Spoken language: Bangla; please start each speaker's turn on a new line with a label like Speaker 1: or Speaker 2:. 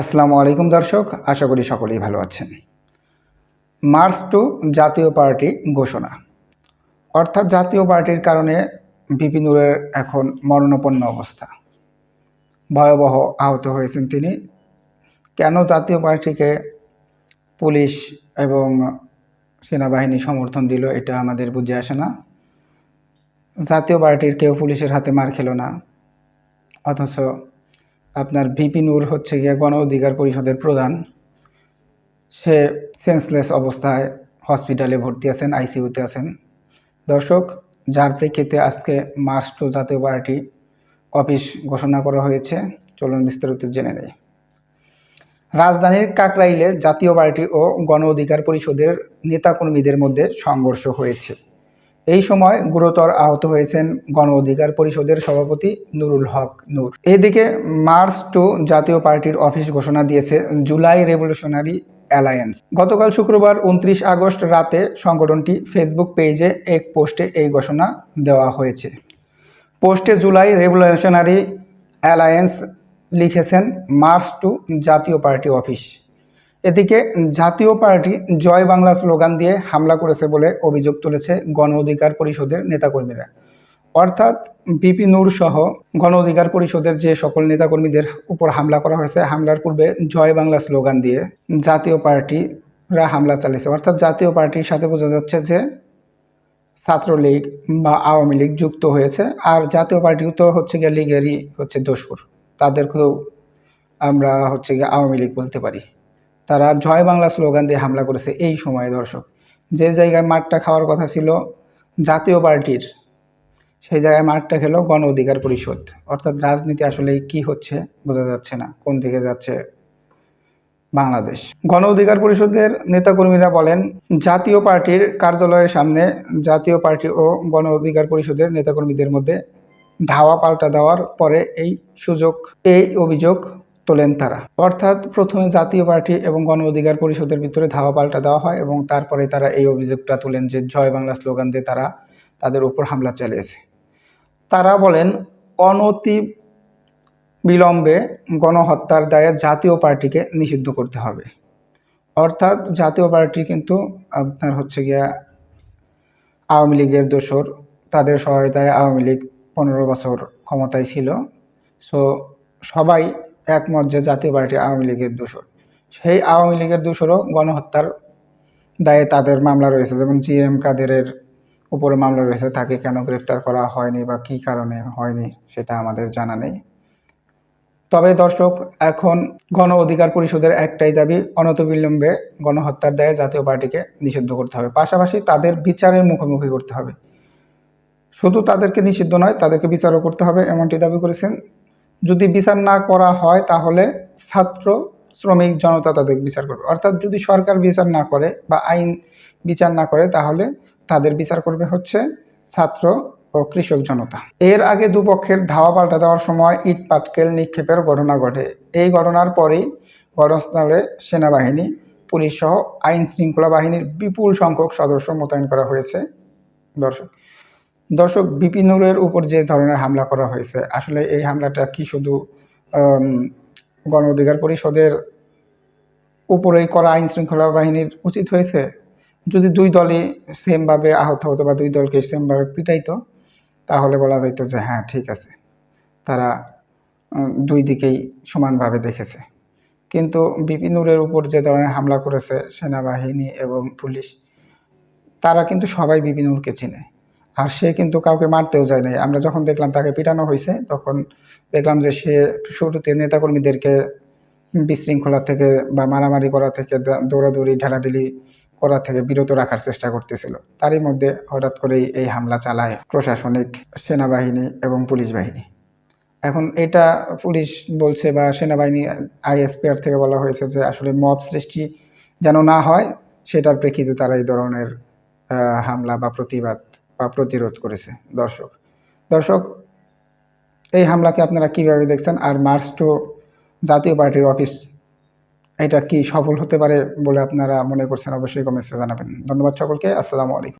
Speaker 1: আসসালামু আলাইকুম দর্শক, আশা করি সকলেই ভালো আছেন। মার্চ টু জাতীয় পার্টি ঘোষণা। অর্থাৎ জাতীয় পার্টির কারণে বিপিনুরের এখন মরণপন্ন অবস্থা। ভয়াবহ আহত হয়েছেন তিনি। কেন জাতীয় পার্টিকে পুলিশ এবং সেনাবাহিনী সমর্থন দিল এটা আমাদের বুঝে আসে না। জাতীয় পার্টির কেউ পুলিশের হাতে মার খেলো না। অথচ আপনার ভিপি নূর হচ্ছে গিয়ে গণ অধিকার পরিষদের প্রধান। সে সেন্সলেস অবস্থায় হসপিটালে ভর্তি আছেন আইসিইউতে আছেন। দর্শক, যার প্রেক্ষিতে আজকে March to Jatiya Party office ঘোষণা করা হয়েছে, চলুন বিস্তারিত জেনে নেই। রাজধানীর কাকরাইলে জাতীয় পার্টি ও গণ অধিকার পরিষদের নেতাকর্মীদের মধ্যে সংঘর্ষ হয়েছে। এই সময় গুরুতর আহত হয়েছেন গণ অধিকার পরিষদের সভাপতি নুরুল হক নূর। এদিকে মার্চ টু জাতীয় পার্টির অফিস ঘোষণা দিয়েছে জুলাই রেভলিউশনারি অ্যালায়েন্স। গতকাল শুক্রবার উনত্রিশ আগস্ট রাতে সংগঠনটি ফেসবুক পেজে এক পোস্টে এই ঘোষণা দেওয়া হয়েছে। পোস্টে জুলাই রেভলিউশনারি অ্যালায়েন্স লিখেছেন March to Jatiya Party office. এদিকে জাতীয় পার্টি জয় বাংলা স্লোগান দিয়ে হামলা করেছে বলে অভিযোগ তুলেছে গণ অধিকার পরিষদের নেতাকর্মীরা। অর্থাৎ বিপি নূর সহ গণ অধিকার পরিষদের যে সকল নেতাকর্মীদের উপর হামলা করা হয়েছে, হামলার পূর্বে জয় বাংলা স্লোগান দিয়ে জাতীয় পার্টিরা হামলা চালিয়েছে। অর্থাৎ জাতীয় পার্টির সাথে বোঝা যাচ্ছে যে ছাত্রলীগ বা আওয়ামী লীগ যুক্ত হয়েছে, আর জাতীয় পার্টিও তো হচ্ছে গিয়ে লীগেরই হচ্ছে দোসর তাদেরকেও আমরা হচ্ছে গিয়ে আওয়ামী লীগ বলতে পারি। তারা জয় বাংলা স্লোগান দিয়ে হামলা করেছে এই সময়ে, দর্শক। যে জায়গায় মাঠটা খাওয়ার কথা ছিল, জাতীয় পার্টির, সেই জায়গায় মাঠটা খেলো গণ অধিকার পরিষদ। অর্থাৎ রাজনীতি আসলে কি হচ্ছে বোঝা যাচ্ছে না, কোন দিকে যাচ্ছে বাংলাদেশ। গণ অধিকার পরিষদের নেতাকর্মীরা বলেন, জাতীয় পার্টির কার্যালয়ের সামনে জাতীয় পার্টি ও গণ অধিকার পরিষদের নেতাকর্মীদের মধ্যে ধাওয়া পাল্টা দেওয়ার পরে এই সুযোগ, এই অভিযোগ তোলেন তারা। অর্থাৎ প্রথমে জাতীয় পার্টি এবং গণ অধিকার পরিষদের ভিতরে ধাওয়া পাল্টা দেওয়া হয় এবং তারপরে তারা এই অভিযোগটা তোলেন যে জয় বাংলা স্লোগান দিয়ে তারা তাদের উপর হামলা চালিয়েছে। তারা বলেন, অনতি বিলম্বে গণহত্যার দায়ে জাতীয় পার্টিকে নিষিদ্ধ করতে হবে। অর্থাৎ জাতীয় পার্টি কিন্তু আপনার হচ্ছে গিয়া আওয়ামী লীগের দোসর তাদের সহায়তায় আওয়ামী লীগ পনেরো বছর ক্ষমতায় ছিল। সো সবাই একমত যে জাতীয় পার্টি আওয়ামী লীগের দোসর সেই আওয়ামী লীগের দোসরও গণহত্যার দায়ে তাদের মামলা রয়েছে। যেমন জি এম কাদেরের উপরে মামলা রয়েছে, তাকে কেন গ্রেপ্তার করা হয়নি বা কী কারণে হয়নি সেটা আমাদের জানা নেই। তবে দর্শক, এখন গণ অধিকার পরিষদের একটাই দাবি, অনতবিলম্বে গণহত্যার দায়ে জাতীয় পার্টিকে নিষিদ্ধ করতে হবে। পাশাপাশি তাদের বিচারের মুখোমুখি করতে হবে। শুধু তাদেরকে নিষিদ্ধ নয়, তাদেরকে বিচারও করতে হবে, এমনটি দাবি করেছেন যদি বিচার না করা হয়, তাহলে ছাত্র শ্রমিক জনতা তাদের বিচার করবে। অর্থাৎ যদি সরকার বিচার না করে বা আইন বিচার না করে, তাহলে তাদের বিচার করবে হচ্ছে ছাত্র ও কৃষক জনতা। এর আগে দুপক্ষের ধাওয়া পাল্টা দেওয়ার সময় ইট, পাটকেল নিক্ষেপের ঘটনা ঘটে। এই ঘটনার পরেই ঘটনাস্থলে সেনাবাহিনী, পুলিশ সহ আইন শৃঙ্খলা বাহিনীর বিপুল সংখ্যক সদস্য মোতায়েন করা হয়েছে। দর্শক দর্শক বিপিনুরের উপর যে ধরনের হামলা করা হয়েছে, আসলে এই হামলাটা কি শুধু গণ অধিকার পরিষদের উপরেই করা আইন শৃঙ্খলা বাহিনীর উচিত হয়েছে? যদি দুই দলই সেমভাবে আহত হতো বা দুই দলকে সেমভাবে পিটাইতো, তাহলে বলা যাইতো যে হ্যাঁ ঠিক আছে। তারা দুই দিকেই সমানভাবে দেখেছে। কিন্তু বিপিনুরের উপর যে ধরনের হামলা করেছে সেনাবাহিনী এবং পুলিশ, তারা কিন্তু সবাই বিপিনুরকে চিনে। আর সে কিন্তু কাউকে মারতেও যায় নাই। আমরা যখন দেখলাম তাকে পিটানো হয়েছে তখন দেখলাম যে সে শুরুতে নেতাকর্মীদেরকে বিশৃঙ্খলা থেকে বা মারামারি করা থেকে দৌড়াদৌড়ি, ঢেলাঢেলি করা থেকে বিরত রাখার চেষ্টা করতেছিল। তারই মধ্যে হঠাৎ করেই এই হামলা চালায় প্রশাসনিক সেনাবাহিনী এবং পুলিশ বাহিনী। এখন এটা পুলিশ বলছে বা সেনাবাহিনী, আইএসপিআর থেকে বলা হয়েছে যে আসলে মব সৃষ্টি যেন না হয়, সেটার প্রেক্ষিতে তারা এই ধরনের হামলা বা প্রতিবাদ বা প্রতিরোধ করেছে, দর্শক। দর্শক, এই হামলাকে আপনারা কীভাবে দেখছেন? আর মার্চ টু জাতীয় পার্টির অফিস, এটা কি সফল হতে পারে বলে আপনারা মনে করছেন? অবশ্যই কমেন্টসে জানাবেন। ধন্যবাদ সকলকে, আসসালামু আলাইকুম।